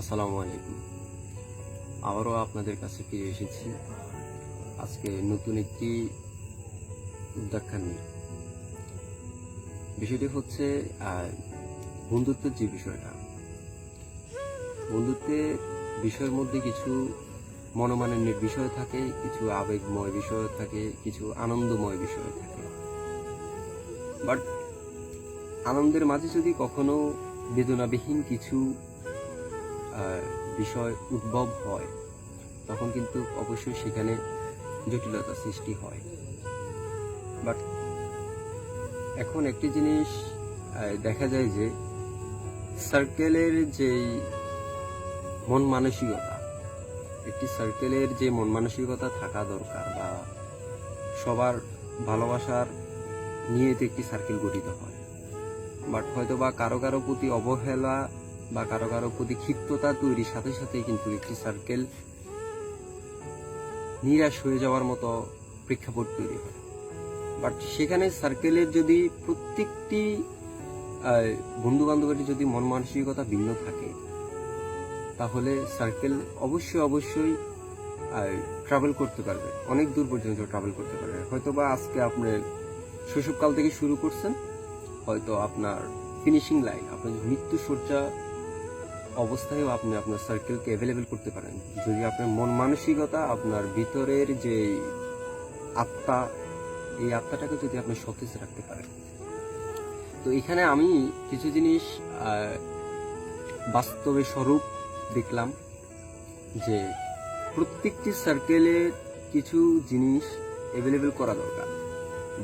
আসসালামু আলাইকুম। আবারও আপনাদের কাছে ফিরে এসেছি। আজকে নতুন একটি উদ্যাখ্যান নিয়ে। বিষয়টি হচ্ছে বন্ধুত্বের যে বিষয়টা। বন্ধুত্বের বিষয়ের মধ্যে কিছু মনোমালিন্যের বিষয় থাকে, কিছু আবেগময় বিষয় থাকে, কিছু আনন্দময় বিষয় থাকে। বাট আনন্দের মাঝে যদি কখনো বেদনাবিহীন কিছু বিষয় উদ্ভব হয়, তখন কিন্তু অবশ্যই সেখানে জটিলতা সৃষ্টি হয়। বাট এখন একটি জিনিস দেখা যায় যে সার্কেলের যেই মন মানসিকতা, একটি সার্কেলের যে মন মানসিকতা থাকা দরকার বা সবার ভালোবাসার নিয়ে একটি সার্কেল গঠিত হয়। বাট হয়তো বা কারও কারও প্রতি অবহেলা বা কারও কারও প্রতি ক্ষিপ্ততা তৈরির সাথে সাথে কিন্তু একটি সার্কেল নিরাশ হয়ে যাওয়ার মতো প্রেক্ষাপট তৈরি হয়। বাট সেখানে সার্কেলের যদি প্রত্যেকটি বন্ধু বান্ধবের যদি মন মানসিকতা ভিন্ন থাকে, তাহলে সার্কেল অবশ্যই অবশ্যই ট্রাভেল করতে পারবে। অনেক দূর পর্যন্ত ট্রাভেল করতে পারবে। হয়তো বা আজকে আপনি শৈশবকাল থেকে শুরু করছেন, হয়তো আপনার ফিনিশিং লাইন আপনার মৃত্যু সজ্জা অবস্থায়ও আপনি আপনার সার্কেলকে অ্যাভেলেবেল করতে পারেন। যদি আপনার মন মানসিকতা, আপনার ভিতরের যে আত্মা, এই আত্মাটাকে যদি আপনি সতেজ রাখতে পারেন। তো এখানে আমি কিছু জিনিস বাস্তবে স্বরূপ দেখলাম যে প্রত্যেকটি সার্কেলে কিছু জিনিস অ্যাভেলেবেল করা দরকার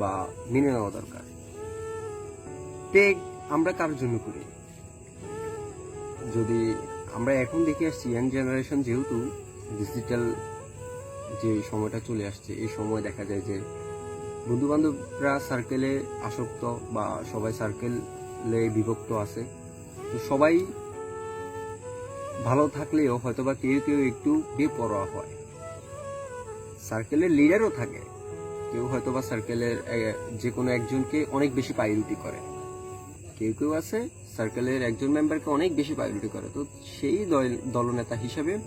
বা মেনে নেওয়া দরকার। টেক আমরা কার জন্য করি? যদি আমরা এখন দেখে আসছি ইয়াং জেনারেশন যেহেতু ডিজিটাল যে সময়টা চলে আসছে, এই সময় দেখা যায় যে বন্ধু বান্ধবরা সার্কেলে আসক্ত বা সবাই সার্কেলে বিভক্ত আছে। তো সবাই ভালো থাকলেও হয়তো বা কেউ কেউ একটু বেপরোয়া হয়। সার্কেলের লিডারও থাকে। কেউ হয়তো বা সার্কেলের যে কোনো একজনকে অনেক বেশি প্রায়োরিটি করে। কেউ কেউ আছে সার্কেলের একজন মেম্বারকে অনেক বেশি প্রায়োরিটি করে। তো সেই দল- দলনেতা হিসেবে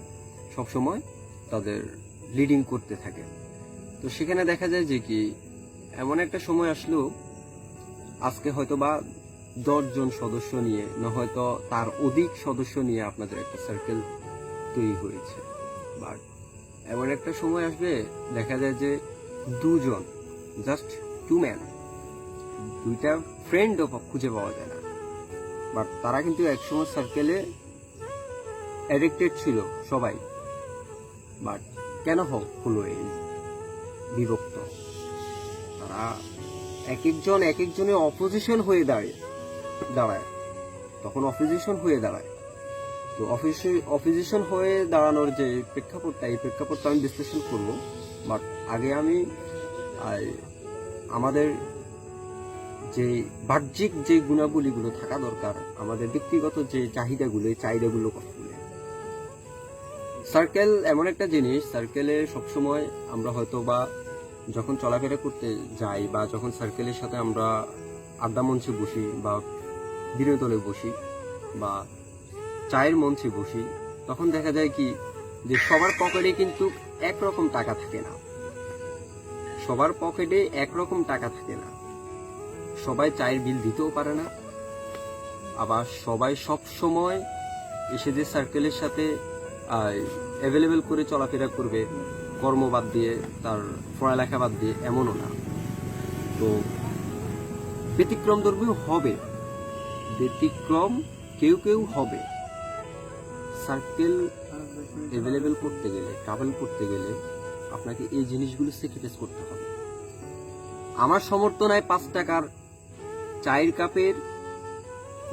সবসময় তাদের লিডিং করতে থাকে। তো সেখানে দেখা যায় যে কি, এমন একটা সময় আসলো, আজকে হয়তো বা দশজন সদস্য নিয়ে, না হয়তো তার অধিক সদস্য নিয়ে আপনাদের একটা সার্কেল তৈরি হয়েছে। বাট এমন একটা সময় আসবে, দেখা যায় যে দুজন জাস্ট টু ম্যান দুইটা ফ্রেন্ডও খুঁজে পাওয়া যায় না। বাট তারা কিন্তু একসময় সার্কেলে অ্যাডিক্টেড ছিল সবাই। বাট কেন হলো এই বিভক্ত? তারা এক একজন এক একজনের অপোজিশন হয়ে দাঁড়িয়ে, দাঁড়ায়। তখন অপোজিশন হয়ে দাঁড়ায়। তো অপোজিশন হয়ে দাঁড়ানোর যে প্রেক্ষাপটটা, এই প্রেক্ষাপটটা আমি বিশ্লেষণ করব। বাট আগে আমি আমাদের যে বাহ্যিক যে গুণাবলীগুলো থাকা দরকার, আমাদের ব্যক্তিগত যে চাহিদাগুলো, এই চাহিদাগুলো সার্কেল এমন একটা জিনিস সার্কেলে সবসময় আমরা হয়তো বা যখন চলাফেরা করতে যাই বা যখন সার্কেলের সাথে আমরা আড্ডা মঞ্চে বসি বা বিনোদনে বসি বা চায়ের মঞ্চে বসি, তখন দেখা যায় কি যে সবার পকেটে কিন্তু একরকম টাকা থাকে না। সবার পকেটে একরকম টাকা থাকে না। সবাই চায়ের বিল দিতেও পারে না। আবার সবাই সব সময় এসে যে সার্কেলের সাথে অ্যাভেলেবেল করে চলাফেরা করবে, কর্ম বাদ দিয়ে, তার পড়ালেখা বাদ দিয়ে, এমনও না। তো ব্যতিক্রম ধর্মীয় হবে। ব্যতিক্রম কেউ কেউ হবে। সার্কেল অ্যাভেলেবেল করতে গেলে ট্রাভেল করতে গেলে আপনাকে এই জিনিসগুলো স্যাক্রিফাইস করতে হবে। আমার সমর্থ নাই পাঁচ টাকার চায়ের কাপের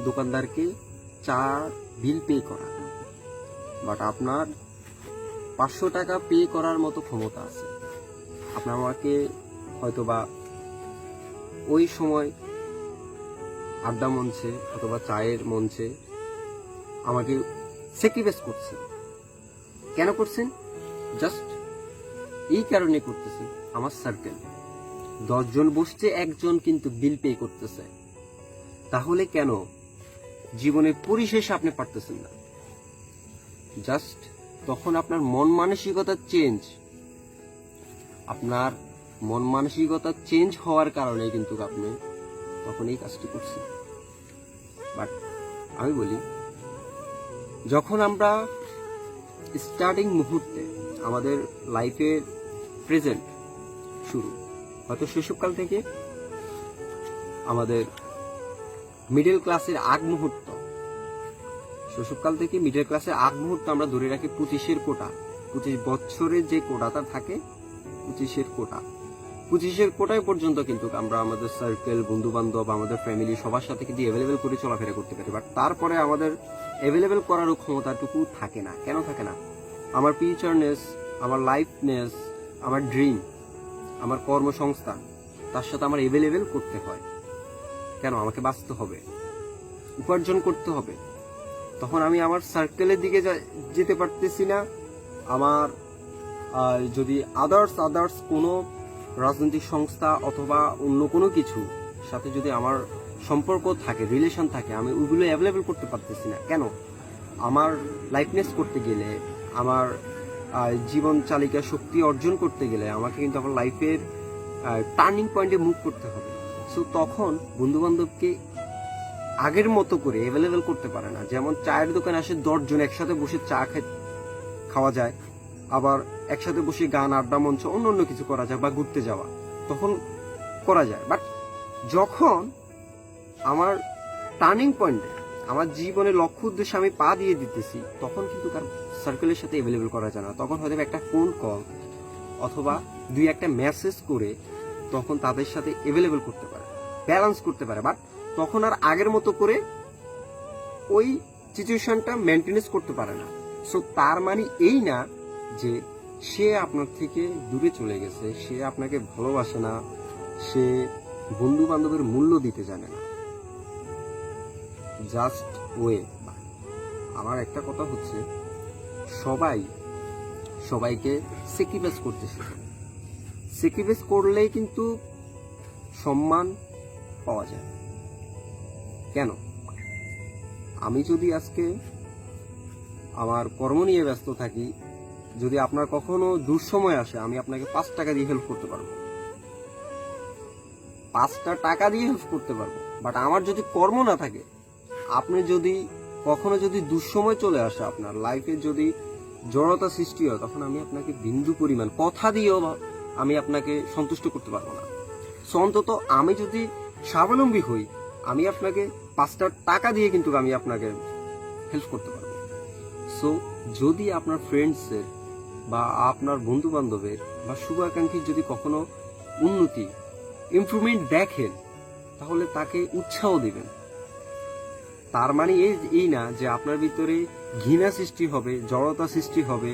দোকানদারকে চা বিল পে করা। বাট আপনার পাঁচশো টাকা পে করার মতো ক্ষমতা আছে। আপনার আমাকে হয়তোবা ওই সময় আড্ডা মঞ্চে অথবা চায়ের মঞ্চে আমাকে স্যাক্রিফাইস করছেন। কেন করছেন? জাস্ট এই কারণে করতেছেন। আমার সার্কেল দশজন বসছে, একজন কিন্তু বিল পে করতেছে। তাহলে কেন? জীবনের পরিশেষে আপনি পারতেছেন না। জাস্ট তখন আপনার মন মানসিকতা চেঞ্জ আপনার মন মানসিকতা চেঞ্জ হওয়ার কারণে কিন্তু আপনি তখন এই কাজটি করছেন। বাট আমি বলি, যখন আমরা স্টার্টিং মুহূর্তে আমাদের লাইফের প্রেজেন্ট শুরু, হয়তো শৈশবকাল থেকে আমাদের মিডল ক্লাসের আগ মুহূর্ত। শৈশবকাল থেকে মিডল ক্লাসের আগ মুহূর্ত আমরা ধরে রাখি পঁচিশের কোটা। পঁচিশ বছরের যে কোটাটা থাকে, পঁচিশের কোটা। পঁচিশের কোটায় পর্যন্ত কিন্তু আমরা আমাদের সার্কেল বন্ধু বান্ধব আমাদের ফ্যামিলি সবার সাথে কিন্তু অ্যাভেলেবেল করে চলাফেরা করতে পারি। বাট তারপরে আমাদের অ্যাভেলেবেল করারও ক্ষমতাটুকু থাকে না। কেন থাকে না? আমার ফিউচারনেস আমার লাইফনেস আমার ড্রিম আমার কর্মসংস্থান, তার সাথে আমার অ্যাভেলেবেল করতে হয়। কেন আমাকে বাঁচতে হবে? উপার্জন করতে হবে। তখন আমি আমার সার্কেলের দিকে যেতে পারতেছি না। আমার যদি আদার্স আদার্স কোনো রাজনৈতিক সংস্থা অথবা অন্য কোনো কিছু সাথে যদি আমার সম্পর্ক থাকে রিলেশন থাকে, আমি ওইগুলো অ্যাভেলেবেল করতে পারতেছি না। কেন? আমার লাইফনেস করতে গেলে, আমার জীবন চালিকা শক্তি অর্জন করতে গেলে আমাকে কিন্তু আমার লাইফের টার্নিং পয়েন্টে মুভ করতে হবে। সো তখন বন্ধু বান্ধবকে আগের মতো করে অ্যাভেলেবেল করতে পারে না। যেমন চায়ের দোকানে আসে দশজন একসাথে বসে চা খাওয়া যায়, আবার একসাথে বসে গান, আড্ডা মঞ্চ, অন্য অন্য কিছু করা যায় বা ঘুরতে যাওয়া, তখন করা যায়। বাট যখন আমার টার্নিং পয়েন্টে আমার জীবনের লক্ষ্য উদ্দেশ্যে আমি পা দিয়ে দিতেছি, তখন কিন্তু তার সার্কেলের সাথে অ্যাভেলেবেল করা যায় না। তখন হয়তো একটা ফোন কল অথবা দুই একটা মেসেজ করে তখন তাদের সাথে অ্যাভেলেবেল করতে পারে। ব্যালেন্স করতে পারে। বাট তখন আর আগের মতো করে ওই সিচুয়েশনটা মেনটেনেন্স করতে পারে না। সো তার মানে এই না যে সে আপনার থেকে দূরে চলে গেছে, সে আপনাকে ভালোবাসে না, সে বন্ধু বান্ধবের মূল্য দিতে জানে না। জাস্ট ওয়ে আমার একটা কথা হচ্ছে, সবাই, সবাইকে স্যাক্রিফাইস করতে শেখে। স্যাক্রিফাইস করলেই কিন্তু সম্মান পাওয়া যায়। কেন? আমি যদি আজকে আমার কর্ম নিয়ে ব্যস্ত থাকি, যদি আপনার কখনো দুঃসময় আসে, আমি আপনাকে পাঁচ টাকা দিয়ে হেল্প করতে পারব। পাঁচটা টাকা দিয়ে হেল্প করতে পারব। বাট আমার যদি কর্ম না থাকে, আপনি যদি কখনো যদি দুঃসময় চলে আসে আপনার লাইফে যদি জড়তা সৃষ্টি হয়, তখন আমি আপনাকে বিন্দু পরিমাণ কথা দিয়েও আমি আপনাকে সন্তুষ্ট করতে পারব না। অন্তত আমি যদি স্বাবলম্বী হই, আমি আপনাকে পাঁচটা টাকা দিয়ে কিন্তু আমি আপনাকে হেল্প করতে পারব। সো যদি আপনার ফ্রেন্ডসের বা আপনার বন্ধু বান্ধবের বা শুভাকাঙ্ক্ষীর যদি কখনো উন্নতি ইমপ্রুভমেন্ট দেখেন, তাহলে তাকে উৎসাহ দেবেন। তার মানে এই এই না যে আপনার ভিতরে ঘৃণা সৃষ্টি হবে, জড়তা সৃষ্টি হবে,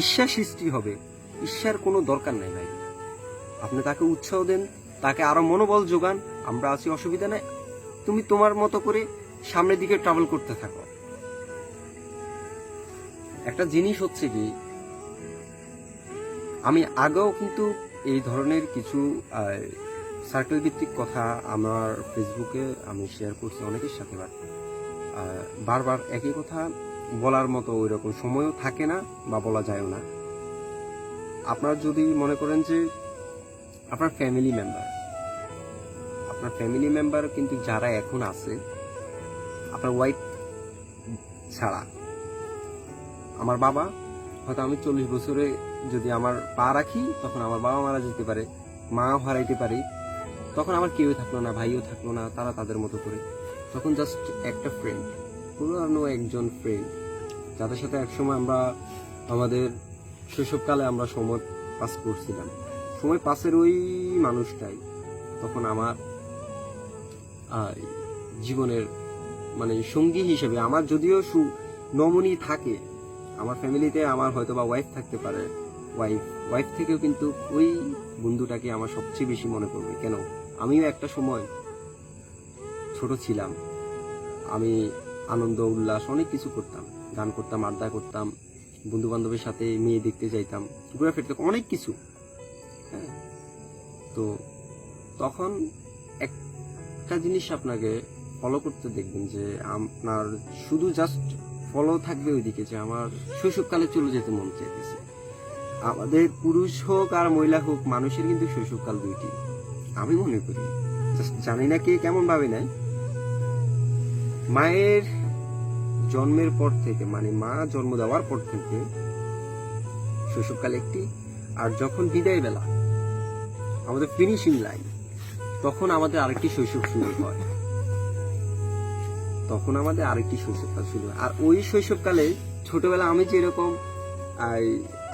ঈর্ষা সৃষ্টি হবে, ঈর্ষার কোনো দরকার নাই ভাই। আপনি তাকে উৎসাহ দেন তাকে আরও মনোবল যোগান, আমরা আছি, অসুবিধা নাই। তুমি তোমার মতো করে সামনের দিকে ট্রাভেল করতে থাকো। একটা জিনিস হচ্ছে কি, আমি আগেও কিন্তু এই ধরনের কিছু সার্কেল ভিত্তিক কথা আমার ফেসবুকে আমি শেয়ার করছি অনেকের সাথে বারবার একই কথা বলার মতো ওই রকম সময়ও থাকে না বা বলা যায়ও না। আপনার যদি মনে করেন যে আপনার ফ্যামিলি মেম্বার আপনার ফ্যামিলি মেম্বার কিন্তু যারা এখন আছে, আপনার ওয়াইফ ছাড়া। আমার বাবা, হয়তো আমি চল্লিশ বছরে যদি আমার পা রাখি, তখন আমার বাবা মারা যেতে পারে মা হারাইতে পারি। তখন আমার কেউ থাকল না, ভাইও থাকল না, তারা তাদের মতো করে। তখন জাস্ট একটা ফ্রেন্ড পুরনো একজন ফ্রেন্ড যাদের সাথে একসময় আমরা, আমাদের শৈশবকালে আমরা সময় পাস করছিলাম। সময় পাসের ওই মানুষটাই, তখন আমার জীবনের মানে সঙ্গী হিসেবে আমার যদিও সু- নমনী থাকে, আমার ফ্যামিলিতে আমার হয়তো বা ওয়াইফ থাকতে পারে ওয়াইফ ওয়াইফ থেকেও কিন্তু ওই বন্ধুটাকে আমার সবচেয়ে বেশি মনে পড়বে। কেন? আমিও একটা সময় ছোট ছিলাম, আমি আনন্দ, উল্লাস অনেক কিছু করতাম, গান করতাম, আড্ডা করতাম বন্ধু বান্ধবের সাথে মেয়ে দেখতে যাইতাম ঘুরে ফিরতে অনেক কিছু হ্যাঁ। তো তখন একটা জিনিস আপনাকে ফলো করতে দেখবেন যে আপনার শুধু জাস্ট ফলো থাকবে ওইদিকে যে আমার শৈশবকালে চলে যেতে মন চাইতেছে। আমাদের পুরুষ হোক আর মহিলা হোক, মানুষের কিন্তু শৈশবকাল দুইটি। আমি মনে করি জানি না কে কেমন ভাবে নাই মায়ের জন্মের পর থেকে মানে মা জন্ম দেওয়ার পর থেকে শৈশবকাল একটি, আর যখন বিদায় বেলা আমাদের ফিনিশিং লাইন তখন আমাদের আরেকটি শৈশব শুরু হয়। তখন আমাদের আরেকটি শৈশবকাল শুরু হয়। আর ওই শৈশবকালে ছোটবেলা আমি যেরকম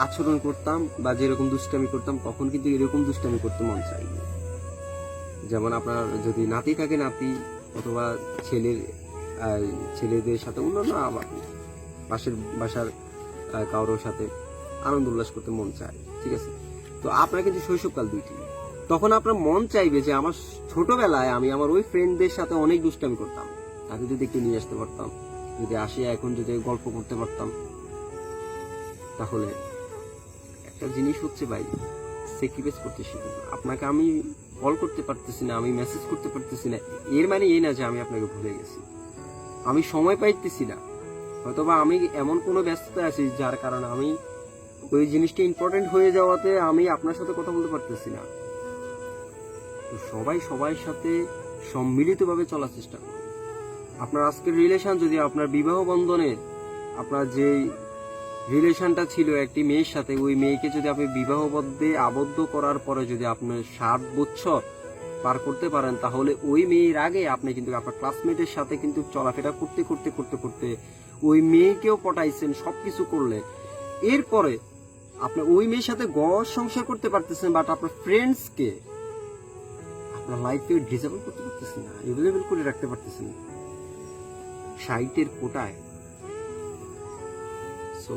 আচরণ করতাম বা যেরকম দুষ্টামি করতাম, তখন কিন্তু এরকম দুষ্টামি করতে মন চাইনি। যেমন আপনার যদি নাতি থাকে নাতি অথবা ছেলের ছেলেদের সাথে অন্যান্য পাশের বাসার কারোর সাথে আনন্দ উল্লাস করতে মন চায়, ঠিক আছে? তো আপনার কিন্তু শৈশবকাল দুইটি। তখন আপনার মন চাইবে যে আমার ছোটবেলায় আমি আমার ওই ফ্রেন্ডদের সাথে অনেক দুষ্টামি করতাম। তাকে যদি একটু নিয়ে আসতে পারতাম, যদি আসি এখন যদি গল্প করতে পারতাম। তাহলে একটা জিনিস হচ্ছে ভাই স্যাক্রিফাইস করতে শিখুন। আপনাকে আমি কল করতে পারতেছি না, আমি মেসেজ করতে পারতেছি না। এর মানে এই না যে আমি আপনাকে ভুলে গেছি। আমি সময় পাইতেছি না। হয়তোবা আমি এমন কোনো ব্যস্ততা আছি যার কারণে আমি ওই জিনিসটা ইম্পর্টেন্ট হয়ে যাওয়াতে আমি আপনার সাথে কথা বলতে পারতেছি না। তো সবাই সবার সাথে সম্মিলিতভাবে চলার চেষ্টা করুন। আপনার আজকের রিলেশন যদি আপনার বিবাহ বন্ধনের আপনার যে রিলেশনটা ছিল একটি মেয়ের সাথে, ওই মেয়েকে যদি আপনি বিবাহবদ্ধে আবদ্ধ করার পরে যদি আপনি সাত বছর পার করতে পারেন, তাহলে ওই মেয়ের আগে আপনি কিন্তু আপনার ক্লাসমেটের সাথে কিন্তু চলাফেরা করতে করতে করতে করতে ওই মেয়েকেও পটাইছেন, সবকিছু করলে এরপরে আপনি ওই মেয়ের সাথে গড় সংসার করতে পারতেছেন বাট আপনার ফ্রেন্ডসকে আপনার লাইফে ডিসেবল করতে পারতেছি না এভেলেবেল করে রাখতে পারতেছি না। সাইটের কোটায়। সো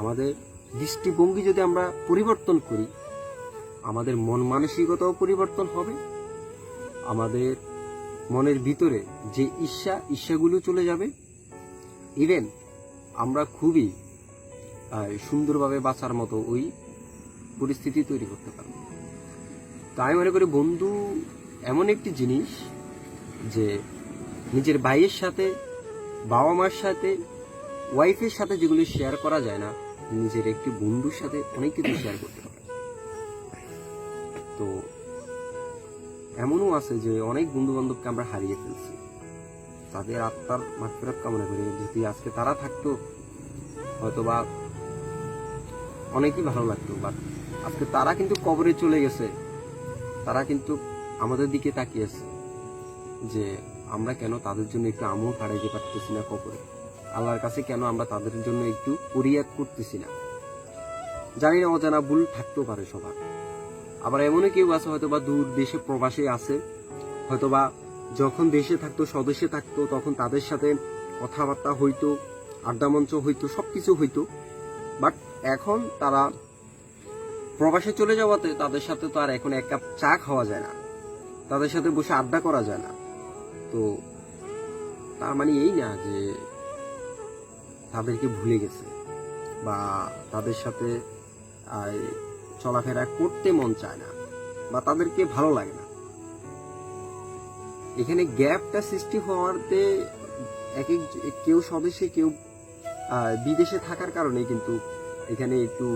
আমাদের দৃষ্টিভঙ্গি যদি আমরা পরিবর্তন করি, আমাদের মন মানসিকতাও পরিবর্তন হবে। আমাদের মনের ভিতরে যে ঈর্ষা, ঈর্ষাগুলো চলে যাবে। ইভেন আমরা খুবই সুন্দরভাবে বাঁচার মতো ওই পরিস্থিতি তৈরি করতে পারব। তাই মনে করি বন্ধু এমন একটি জিনিস যে নিজের ভাইয়ের সাথে বাবা মার সাথে ওয়াইফের সাথে যেগুলি শেয়ার করা যায় না, নিজের একটি বন্ধুর সাথে অনেক কিছু শেয়ার করতে পারে। তো এমনও আছে যে অনেক বন্ধু বান্ধবকে আমরা হারিয়ে ফেলছি। তাদের আত্মার মাত্রাত কামনা করি। যদি আজকে তারা থাকতো, হয়তোবা অনেকই ভালো লাগতো। বাট আজকে তারা কিন্তু কবরে চলে গেছে। তারা কিন্তু আমাদের দিকে তাকিয়েছে যে আমরা কেন তাদের জন্য একটু আমল পাড়াইতে পারতেছি না কবরে? আল্লাহর কাছে কেন আমরা তাদের জন্য একটু পরিয়াদ করতেছি না? জানি না, অজানা ভুল থাকতেও পারে সবার। আবার এমনও কেউ আছে হয়তো বা দূর দেশে প্রবাসী আছে, হয়তোবা যখন দেশে থাকতো, স্বদেশে থাকতো, তখন তাদের সাথে কথাবার্তা হইতো আড্ডা মঞ্চ হইতো, সবকিছু হইতো। বাট এখন তারা প্রবাসে চলে যাওয়াতে তাদের সাথে তো আর এখন এক কাপ চা খাওয়া যায় না। তাদের সাথে বসে আড্ডা করা যায় না। তো তার মানে এই না যে তাদেরকে ভুলে গেছে বা তাদের সাথে চলাফেরা করতে মন চায় না বা তাদেরকে ভালো লাগে না। এখানে গ্যাপটা সৃষ্টি হওয়াতে এক এক কেউ স্বদেশে কেউ বিদেশে থাকার কারণে কিন্তু এখানে একটু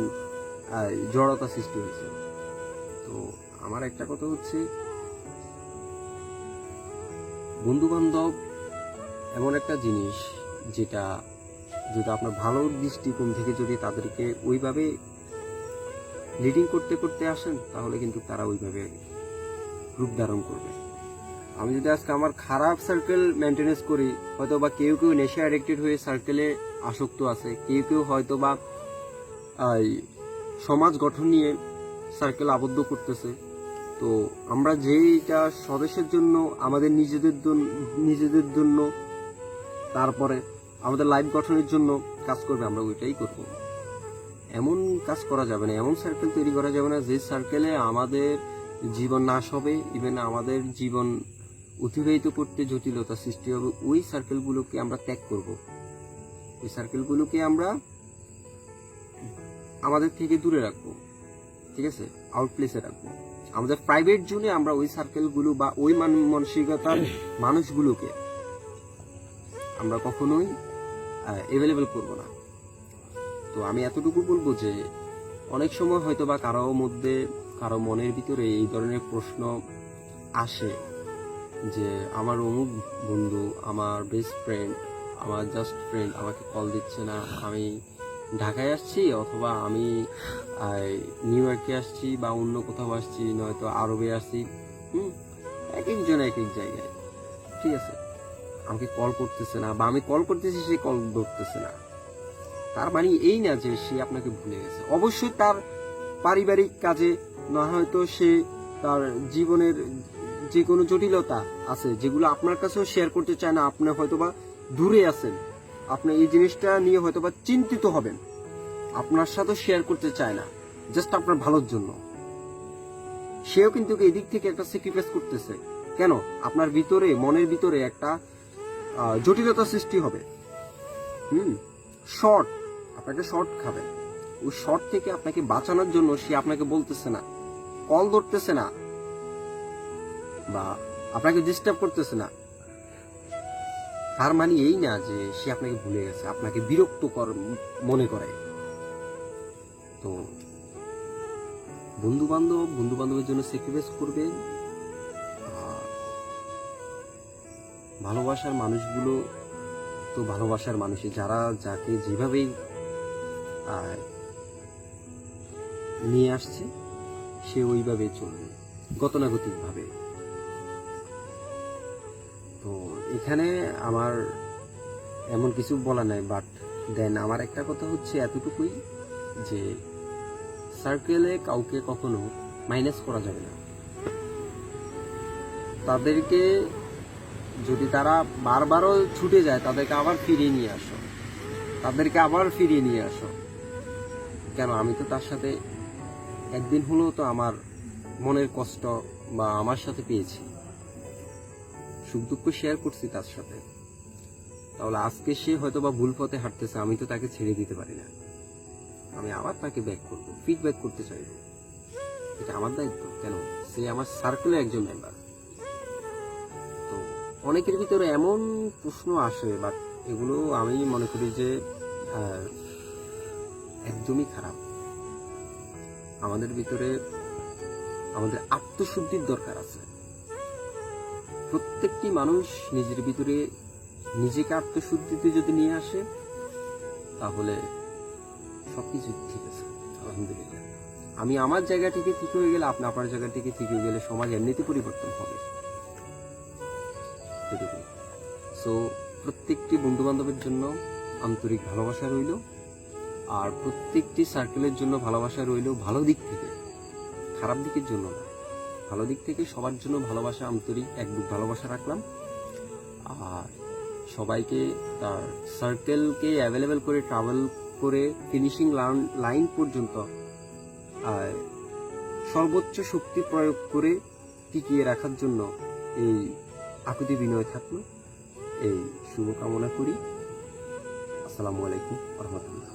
জড়তা সৃষ্টি হয়েছে। তো আমার একটা কথা হচ্ছে বন্ধু বান্ধব এমন একটা জিনিস যেটা যদি আপনার ভালো দৃষ্টিকোণ থেকে যদি তাদেরকে ওইভাবে লিডিং করতে করতে আসেন, তাহলে কিন্তু তারা ওইভাবে রূপ ধারণ করবে। আমি যদি আজকে আমার খারাপ সার্কেল মেনটেনেন্স করি হয়তো বা কেউ কেউ নেশা অ্যাডিক্টেড হয়ে সার্কেলে আসক্ত আছে, কেউ কেউ হয়তো বা সমাজ গঠন নিয়ে সার্কেল আবদ্ধ করতেছে। তো আমরা যেইটা স্বদেশের জন্য, আমাদের নিজেদের নিজেদের জন্য, তারপরে আমাদের লাইফ গঠনের জন্য কাজ করবে, আমরা ওইটাই করব। এমন কাজ করা যাবে না, এমন সার্কেল তৈরি করা যাবে না যে সার্কেলে আমাদের জীবন নাশ হবে ইভেন আমাদের জীবন অতিবাহিত করতে জটিলতা সৃষ্টি হবে, ওই সার্কেলগুলোকে আমরা ত্যাগ করব। ওই সার্কেলগুলোকে আমরা আমাদের থেকে দূরে রাখব, ঠিক আছে? আউট প্লেসে রাখব। আমাদের প্রাইভেট জোনে আমরা ওই সার্কেলগুলো বা ওই মানসিকতার মানুষগুলোকে আমরা কখনোই অ্যাভেলেবেল করব না। তো আমি এতটুকু বলব যে, অনেক সময় হয়তো বা কারও মধ্যে, কারও মনের ভিতরে এই ধরনের প্রশ্ন আসে যে, আমার অমুক বন্ধু, আমার বেস্ট ফ্রেন্ড আমার জাস্ট ফ্রেন্ড আমাকে কল দিচ্ছে না, আমি ঢাকায় আসছি অথবা আমি নিউ ইয়র্কে আসছি বা অন্য কোথাও আসছি, নয়তো আরবে আসছি হুম? এক একজন এক এক জায়গায়। ঠিক আছে? আমাকে কল করতেছে না বা আমি কল করতেছি, সে কল ধরতেছে না। তার মানে এই না যে সে আপনাকে ভুলে গেছে। অবশ্যই তার পারিবারিক কাজে না হয়তো সে তার জীবনের যে কোনো জটিলতা আছে, যেগুলো আপনার কাছেও শেয়ার করতে চায় না, আপনি হয়তোবা দূরে আছেন। আপনি এই জিনিসটা নিয়ে হয়তোবা চিন্তিত হবেন। আপনার সাথে শেয়ার করতে চায় না জাস্ট আপনার ভালোর জন্য। সেও কিন্তু এই দিক থেকে একটা স্যাক্রিফাইস করতেছে। কেন? আপনার ভিতরে, মনের ভিতরে একটা জটিলতা সৃষ্টি হবে। হুম? শর্ট আপনাকে শর্ট খাবে। ওই শর্ট থেকে আপনাকে বাঁচানোর জন্য সে আপনাকে বলতেছে না। কল ধরতেছে না। বা আপনাকে ডিস্টার্ব করতেছে না। তার মানে এই না যে সে আপনাকে ভুলে গেছে, আপনাকে বিরক্ত কর মনে করে। তো বন্ধু বান্ধব বন্ধু বান্ধবের জন্য স্যাক্রিফাইস করবেন আর ভালোবাসার মানুষগুলো তো ভালোবাসার মানুষই যারা যাকে যেভাবেই নিয়ে আসছে, সে ওইভাবে চলবে গতানুগতিক ভাবে তো এখানে আমার এমন কিছু বলা নাই বাট দেন আমার একটা কথা হচ্ছে এতটুকুই যে সার্কেলে কাউকে কখনো মাইনাস করা যাবে না। তাদেরকে যদি তারা বারবারও ছুটে যায়, তাদেরকে আবার ফিরিয়ে নিয়ে আসো। তাদেরকে আবার ফিরিয়ে নিয়ে আসো। কেন? আমি তো তার সাথে একদিন হলেও তো আমার মনের কষ্ট বা আমার সাথে পেয়েছি। সুখ দুঃখ শেয়ার করছি তার সাথে। তাহলে আজকে সে হয়তো বা ভুল পথে হাঁটতেছে, আমি তো তাকে ছেড়ে দিতে পারি না। আমি আবার তাকে ব্যাক করব ফিডব্যাক করতে চাইব। এটা আমার দায়িত্ব, কেন? সে আমার সার্কেলের একজন মেম্বার তো অনেকের ভিতরে এমন প্রশ্ন আসে বাট এগুলো আমি মনে করি যে একদমই খারাপ। আমাদের ভিতরে আমাদের আত্মশুদ্ধির দরকার আছে। প্রত্যেকটি মানুষ নিজের ভিতরে নিজেকে আত্মশুদ্ধিতে যদি নিয়ে আসে, তাহলে সবকিছু ঠিক আছে, আলহামদুলিল্লাহ। আমি আমার জায়গা থেকে ঠিক হয়ে গেলে, আপনি আপনার জায়গা থেকে ঠিক হয়ে গেলে সমাজ এমনিতে পরিবর্তন হবে। সো প্রত্যেকটি বন্ধু বান্ধবের জন্য আন্তরিক ভালোবাসা রইল, আর প্রত্যেকটি সার্কেলের জন্য ভালোবাসা রইল ভালো দিক থেকে, খারাপ দিকের জন্য না। ভালো দিক থেকে সবার জন্য ভালোবাসা আন্তরিক এক বুক ভালোবাসা রাখলাম। আর সবাইকে তার সার্কেলকে অ্যাভেলেবেল করে ট্রাভেল করে ফিনিশিং লাইন পর্যন্ত সর্বোচ্চ শক্তি প্রয়োগ করে টিকিয়ে রাখার জন্য এই আকুতি বিনয় থাকল। এই শুভকামনা করি। আসসালামু আলাইকুম রহমতুল্লাহ।